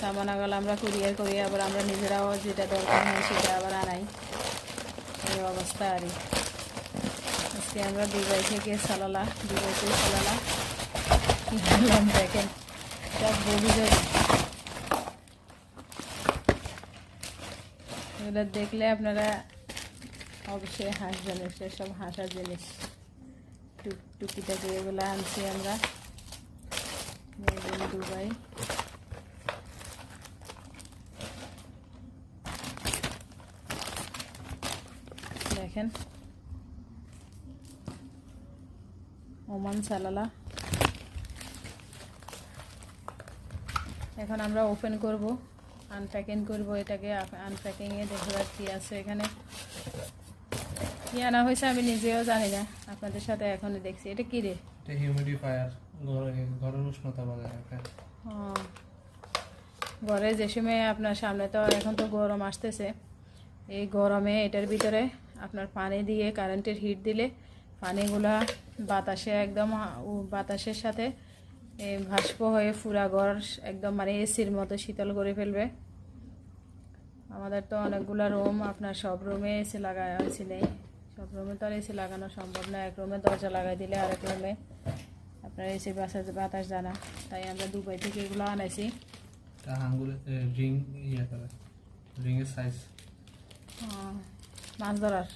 সামানাগুলো আমরা কুরিয়ার করি, আবার আমরা নিজেরাও যেটা দরকার হয় সেটা আবার আনাই। এই অবস্থা আর। আজকে আমরা দুবাই থেকে সালালা, দুবাই থেকে সালালা। কি বললাম দেখেন, সব যাবে এগুলো দেখলে আপনারা অবশ্যই হাসবেন সব হাসার জিনিস। টুক টুকিটাকি এগুলো আনছি আমরা। দুবাই। দেখেন ওমান সালালা এখন আমরা ওপেন করব আনপ্যাকিং করব এটাকে আনপ্যাকিংয়ে আর কি আছে এখানে। কি আনা হয়েছে আমি নিজেও জানি না আপনাদের সাথে এখনই দেখছি। এটা কি রে? হিউমিডিফায়ার ঘরের উষ্ণতা বজায় রাখে। ও, ঘরে যে সময় আপনার সামনে তো এখন তো গরম আসতেছে এই গরমে এটার ভিতরে আপনার পানি দিয়ে কারেন্টের হিট দিলে পানিগুলা বাতাসে একদম বাতাসের সাথে ভাস্প হয়ে পুরা ঘর একদম মানে এসির মতো শীতল করে ফেলবে। আমাদের তো অনেকগুলো রুম আপনার সব রুমে এসি লাগা এসি নেই। সব রুমে তো আর এসি লাগানো সম্ভব না। এক রুমে দরজা লাগাই দিলে আরেক রুমে আপনার এসি বাসা বাতাস জানা তাই আমরা দুবাই থেকে এগুলো আনাইছি রিং ইয়ে রিংয়ের সাইজ মাছ ধরার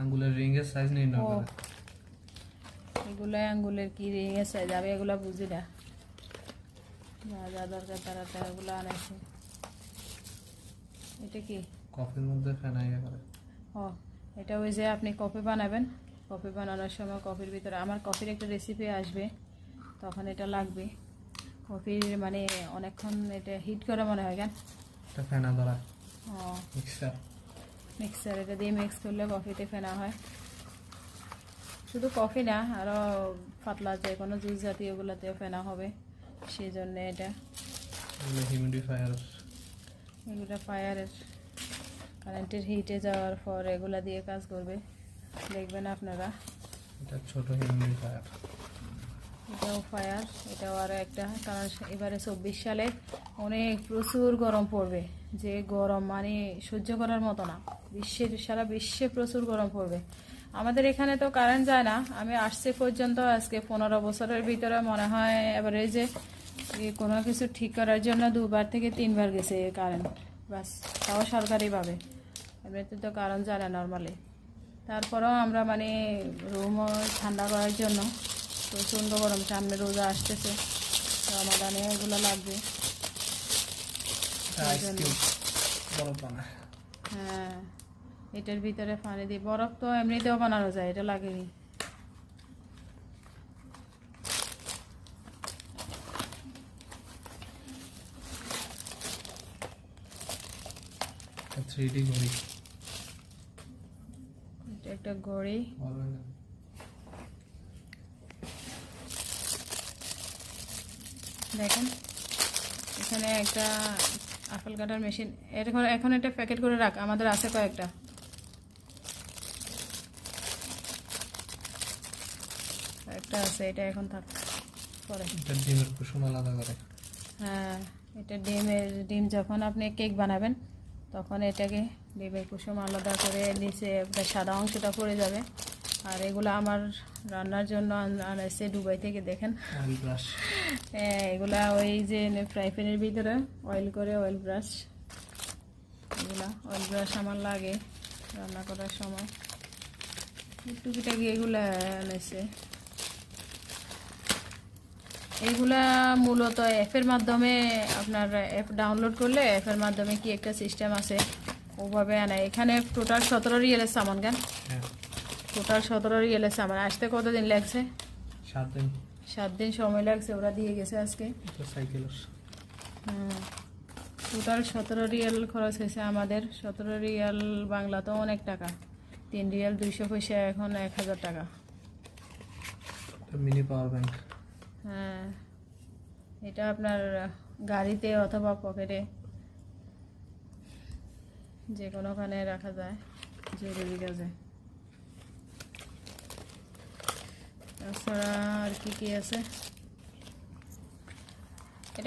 আঙ্গুলের রিংয়ের সাইজ নির্ণয়। করে এগুলো। আঙ্গুলের কি রিঙে সাইজ আমি এগুলো বুঝি না। যা যা দরকার তারা তারা এগুলো আনাইছে এটা কি? কফির মধ্যে ফেনা ইয়ে করে। ও এটা ওই যে আপনি কফি বানাবেন। কফি বানানোর সময় কফির ভিতরে আমার কফির একটা রেসিপি আসবে। তখন এটা লাগবে। কফির মানে অনেকক্ষণ এটা হিট করে মনে হয় কেন? এটা ফেনা ধরা ও। মিক্সার মিক্সার এটা দিয়ে মিক্স করলে কফিতে ফেনা হয়। শুধু কফি না আরও পাতলা যে কোনো জুস জাতীয়গুলোতেও ফেনা হবে সেই জন্য এটা। এগুলো হিউমিডিফায়ার এগুলো ফায়ারের কারেন্টের হিটে যাওয়ার পর এগুলা দিয়ে কাজ করবে। দেখবেন আপনারা। এটা ছোট হিউমিডিফায়ার এটাও ফায়ার এটাও আরও একটা, কারণ এবারে চব্বিশ সালে অনেক প্রচুর গরম পড়বে। যে গরম মানে সহ্য করার মতো না। বিশ্বের সারা বিশ্বে প্রচুর গরম পড়বে। আমাদের এখানে তো কারেন্ট যায় না। আমি আসছে পর্যন্ত, আজকে পনেরো বছরের ভিতরে মনে হয় এবারে যে কোনো কিছু ঠিক করার জন্য দুবার থেকে তিনবার গেছে কারেন্ট বাস তাও সরকারিভাবে। এমনিতে তো কারেন্ট যায় না নর্মালি তারপরেও আমরা মানে রুমও ঠান্ডা করার জন্য প্রচণ্ড গরম সামনে রোজা আসতেছে। রমাদানে এগুলো লাগবে। হ্যাঁ এটার ভিতরে পানি দিয়ে বরফ তো এমনিতেও বানানো যায় এটা লাগেনি। থ্রি ডি ঘড়ি। এটা একটা ঘড়ি বলবেন না। দেখেন এখানে একটা আপেল কাটার মেশিন। এখন এখন একটা প্যাকেট করে রাখ আমাদের আছে কয়েকটা। একটা আছে এটা এখন থাক পরে। এটা ডিমের কুসুম আলাদা করে। হ্যাঁ এটা ডিমের ডিম যখন আপনি কেক বানাবেন তখন এটাকে ডিমের কুসুম আলাদা করে নিচে একটা সাদা অংশটা পড়ে যাবে। আর এগুলো আমার রান্নার জন্য আন- আনাইছে দুবাই থেকে দেখেন। অয়েল ব্রাশ হ্যাঁ, এগুলা ওই যে ফ্রাই প্যানের ভিতরে অয়েল করে অয়েল ব্রাশ এগুলা অয়েল ব্রাশ আমার লাগে রান্না করার সময়। টুকিটাকি এগুলা এনেছে। এইগুলা মূলত অ্যাপের মাধ্যমে আপনার অ্যাপ ডাউনলোড করলে অ্যাপের মাধ্যমে কি একটা সিস্টেম আছে ওভাবে আনে এখানে টোটাল সতেরো রিয়েলের সামান হ্যাঁ। টোটাল সতেরো রিয়েলের আমার। আসতে কতদিন লাগছে? সাত দিন সাত দিন সময় লাগছে ওরা দিয়ে গেছে আজকে। সাইকেলের টোটাল সতেরো রিয়াল খরচ হয়েছে আমাদের। সতেরো রিয়াল বাংলা তো অনেক টাকা। তিন রিয়াল দুইশো পয়সা এখন এক হাজার টাকা। মিনি পাওয়ার ব্যাংক হ্যাঁ। এটা আপনার গাড়িতে অথবা পকেটে যে কোনোখানে রাখা যায় জরুরি কাজে। তাছাড়া আর কি কি আছে